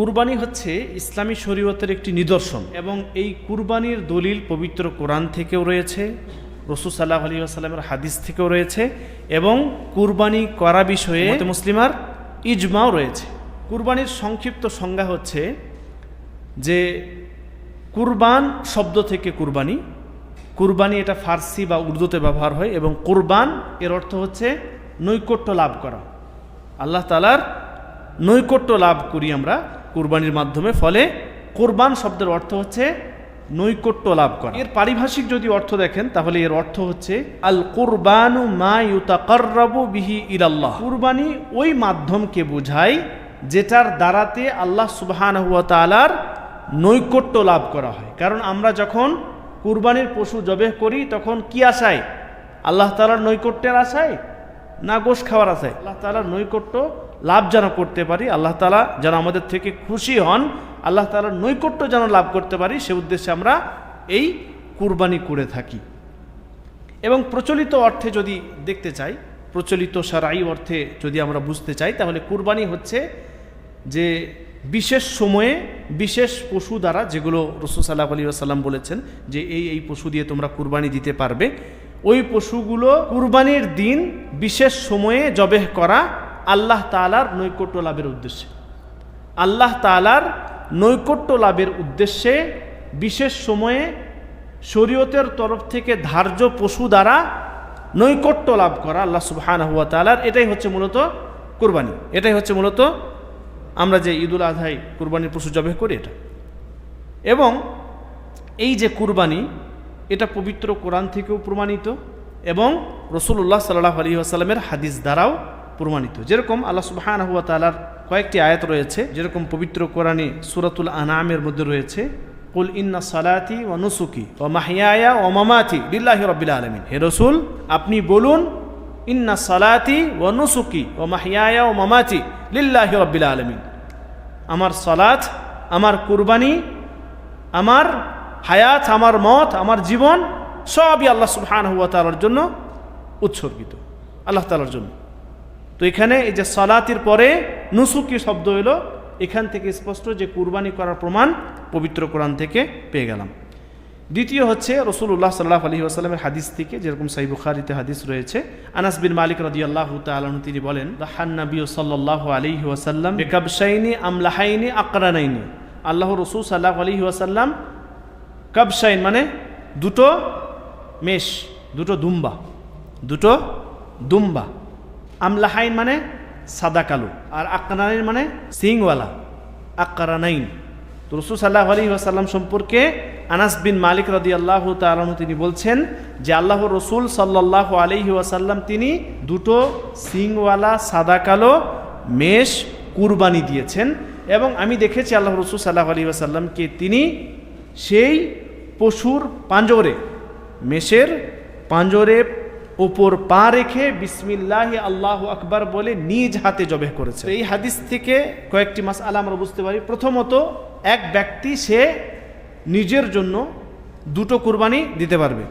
কুরবানি হচ্ছে ইসলামী শরীয়তের একটি নিদর্শন এবং এই কুরবানির দলিল পবিত্র কোরআন থেকেও রয়েছে রসুল সাল্লাহ আলী আসাল্লামের হাদিস থেকেও রয়েছে এবং কুরবানি করা বিষয়ে মুসলিমার ইজমাও রয়েছে। কুরবানির সংক্ষিপ্ত সংজ্ঞা হচ্ছে যে কুরবান শব্দ থেকে কুরবানি কুরবানি এটা ফার্সি বা উর্দুতে ব্যবহার হয় এবং কুরবান এর অর্থ হচ্ছে নৈকট্য লাভ করা। আল্লাহ তালার নৈকট্য লাভ করি আমরা কুরবানির মাধ্যমে, ফলে কোরবান শব্দের অর্থ হচ্ছে নৈকট্য লাভ করা। এর পারিভাষিক যদি অর্থ দেখেন, তাহলে এর অর্থ হচ্ছে আল কুরবানু মা ইউতাকাররাবু বিহি ইলাল্লাহ। কুরবানি ওই মাধ্যমকে বোঝায় যেটার দ্বারাতে আল্লাহ সুবহানাহু ওয়া তাআলার নৈকট্য লাভ করা হয়। কারণ আমরা যখন কুরবানির পশু জবেহ করি, তখন কি আশায়? আল্লাহ তালার নৈকট্যের আশায় না গোশ খাওয়ার আশায়? আল্লাহ তালার নৈকট্য লাভ যেন করতে পারি, আল্লাহ তালা যেন আমাদের থেকে খুশি হন, আল্লাহ তালার নৈকট্য যেন লাভ করতে পারি, সে উদ্দেশ্যে আমরা এই কুরবানি করে থাকি। এবং প্রচলিত অর্থে যদি দেখতে চাই, প্রচলিত সারাই অর্থে যদি আমরা বুঝতে চাই, তাহলে কুরবানি হচ্ছে যে বিশেষ সময়ে বিশেষ পশু দ্বারা, যেগুলো রসুল সাল্লাহ আলী আসাল্লাম বলেছেন যে এই এই পশু দিয়ে তোমরা কুরবানি দিতে পারবে, ওই পশুগুলো কুরবানির দিন বিশেষ সময়ে জবেহ করা আল্লাহ তালার নৈকট্য লাভের উদ্দেশ্যে। আল্লাহ তালার নৈকট্য লাভের উদ্দেশ্যে বিশেষ সময়ে শরীয়তের তরফ থেকে ধার্য পশু দ্বারা নৈকট্য লাভ করা আল্লাহ সুবহান হুয়া তালার এটাই হচ্ছে মূলত কোরবানি। এটাই হচ্ছে মূলত আমরা যে ঈদুল আজহাই কুরবানির পশু জবে করি এটা। এবং এই যে কুরবানি, এটা পবিত্র কোরআন থেকেও প্রমাণিত এবং রসুল্লাহ সাল্লাহ আলী আসাল্লামের হাদিস দ্বারাও প্রমাণিত। যেরকম আল্লাহ সুবাহান হুয়া তালার কয়েকটি আয়াত রয়েছে, যেরকম পবিত্র কোরআনে সুরাতুল আনামের মধ্যে রয়েছে, কুল ইন্না সালাতি ও নুসুকি ও মাহিয়ায়া ও মামাতি লিল্লাহি রব্বিল আলমিন। হে রসুল, আপনি বলুন, ইন্না সালাতি ও নুসুকি ও মাহিয়ায়া ও মামাতি লিল্লাহি রব্বিল আলমিন। আমার সালাত, আমার কুরবানি, আমার হায়াত, আমার মত, আমার জীবন সবই আল্লাহ সুবহান হুয়া তালার জন্য উৎসর্গিত, আল্লাহ তালার জন্য। তো এখানে এই যে সলাতির পরে নুসুকি শব্দ এলো এখান থেকে স্পষ্ট যে কুরবানি করার প্রমাণ পবিত্র কোরআন থেকে পেয়ে গেলাম। দ্বিতীয় হচ্ছে রসুল্লাহ সাল্লাহ আলহি আসালামের হাদিস থেকে, যেরকম সাই বুখারিতে হাদিস রয়েছে, আনাস বিন মালিক রদি আল্লাহ তালন তিনি বলেন হান্নাবি সাল্লাহ আলহি ওয়াসাল্লাম বেকাবসাইনি আমলাহাইনি আকরানাইনি। আল্লাহ রসুল সাল্লাহ আলহি ওয়াসাল্লাম কাবসাইন মানে দুটো মেষ, দুটো দুম্বা দুটো দুম্বা। আমলাহাইন মানে সাদা কালো আর আকানাইন মানে সিংওয়ালা আকারানাইন তো রসুল সাল্লাহ আলী আসাল্লাম সম্পর্কে আনাস বিন মালিক রদি আল্লাহ তালন তিনি বলছেন যে আল্লাহ রসুল সাল্লাহ আলহি ওয়াসাল্লাম তিনি দুটো সিংওয়ালা সাদা কালো মেষ কুরবানি দিয়েছেন এবং আমি দেখেছি আল্লাহ রসুল সাল্লাহ আলী আসাল্লামকে তিনি সেই পশুর পাঁজরে মেষের পাঁজরে ওপর পা রেখে বিসমিল্লাহ আল্লাহ আকবার বলে নিজ হাতে জবেহ করেছে। এই হাদিস থেকে কয়েকটি মাস আলা আমরা বুঝতে পারি। প্রথমত, এক ব্যক্তি সে নিজের জন্য দুটো কুরবানি দিতে পারবে।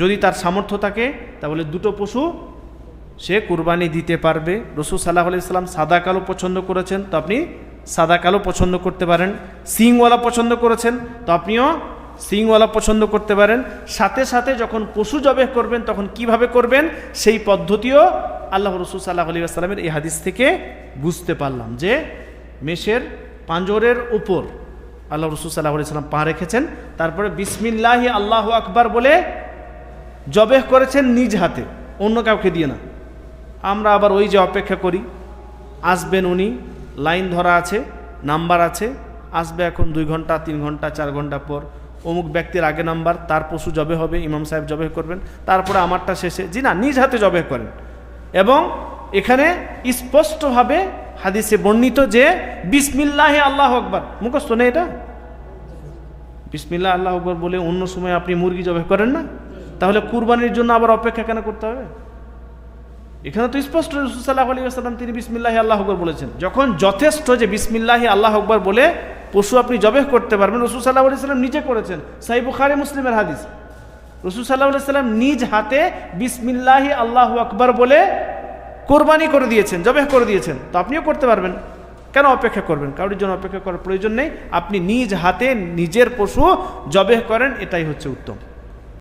যদি তার সামর্থ্য থাকে, তাহলে দুটো পশু সে কুরবানি দিতে পারবে। রসুল সাল্লাহ আলি সাল্লাম সাদা কালো পছন্দ করেছেন, তো আপনি সাদা কালো পছন্দ করতে পারেন। সিংওয়ালা পছন্দ করেছেন, তো আপনিও সিংওয়ালা পছন্দ করতে পারেন। সাথে সাথে যখন পশু জবে করবেন, তখন কীভাবে করবেন? সেই পদ্ধতিও আল্লাহ রসুল সাল্লাহ আলী আসসালামের এই হাদিস থেকে বুঝতে পারলাম যে মেষের পাঁজরের উপর আল্লাহ রসুল সাল্লাহ আলি সাল্লাম পা রেখেছেন। তারপরে বিসমিল্লাহি আল্লাহ আকবার বলে জবেহ করেছেন নিজ হাতে, অন্য কাউকে দিয়ে না। আমরা আবার ওই যে অপেক্ষা করি, আসবেন উনি, লাইন ধরা আছে, নাম্বার আছে, আসবে এখন দুই ঘণ্টা, তিন ঘণ্টা, চার ঘণ্টা পর। অমুক ব্যক্তির আগে নাম্বার, তার পশু জবে হবে, ইমাম সাহেব জবে করবেন, তারপরে আমারটা শেষে, জি না, নিজ হাতে জবে করেন। এবং এখানে স্পষ্টভাবে হাদিসে বর্ণিত যে, বিসমিল্লাহে আল্লাহ আকবর, মুখস্থ নেই এটা? বিসমিল্লাহ আল্লাহ আকবর বলে অন্য সময় আপনি মুরগি জবে করেন না? তাহলে কুরবানির জন্য আবার অপেক্ষা কেন করতে হবে? এখানে তো স্পষ্ট রসুল্লাহ আলী আসসালাম তিনি বিসমিল্লাহি আল্লাহ আকবর বলেছেন। যখন যথেষ্ট যে বিসমিল্লাহি আল্লাহ আকবর বলে পশু আপনি জবেহ করতে পারবেন। রসুল সাল্লাহ সাল্লাম নিজে করেছেন। সাই বুখারি মুসলিমের হাদিস। রসুল সাল্লাহ সাল্লাম নিজ হাতে বিসমিল্লাহি আল্লাহ আকবর বলে কোরবানি করে দিয়েছেন, জবেহ করে দিয়েছেন। তো আপনিও করতে পারবেন। কেন অপেক্ষা করবেন? কারোর জন্য অপেক্ষা করার প্রয়োজন নেই। আপনি নিজ হাতে নিজের পশু জবেহ করেন, এটাই হচ্ছে উত্তম।